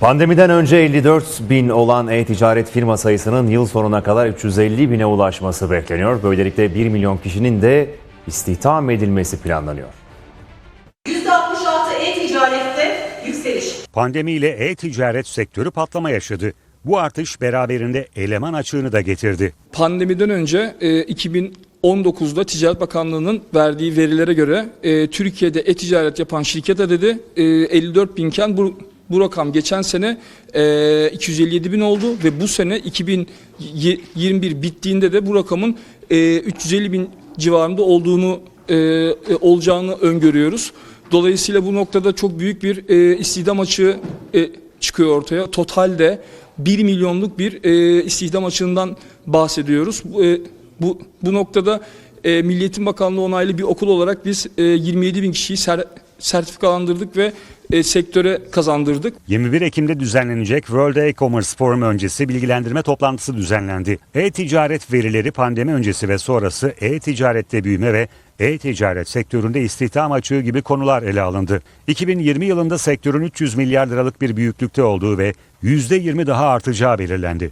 Pandemiden önce 54 bin olan e-ticaret firma sayısının yıl sonuna kadar 350 bine ulaşması bekleniyor. Böylelikle 1 milyon kişinin de istihdam edilmesi planlanıyor. %66 e-ticarette yükseliş. Pandemiyle e-ticaret sektörü patlama yaşadı. Bu artış beraberinde eleman açığını da getirdi. Pandemiden önce e, 2019'da Ticaret Bakanlığı'nın verdiği verilere göre e, Türkiye'de e-ticaret yapan şirket adedi e, 54 binken bu, bu rakam geçen sene e, 257 bin oldu ve bu sene 2021 bittiğinde de bu rakamın e, 350 bin civarında olduğunu e, e, olacağını öngörüyoruz. Dolayısıyla bu noktada çok büyük bir e, istihdam açığı e, çıkıyor ortaya. Totalde 1 milyonluk bir e, istihdam açığından bahsediyoruz. Bu, e, bu, bu noktada e, Milli Eğitim Bakanlığı onaylı bir okul olarak biz e, 27 bin kişiyi ser, sertifikalandırdık ve e, sektöre kazandırdık. 21 Ekim'de düzenlenecek World E-Commerce Forum öncesi bilgilendirme toplantısı düzenlendi. E-ticaret verileri pandemi öncesi ve sonrası e-ticarette büyüme ve e-ticaret sektöründe istihdam açığı gibi konular ele alındı. 2020 yılında sektörün 300 milyar liralık bir büyüklükte olduğu ve %20 daha artacağı belirlendi.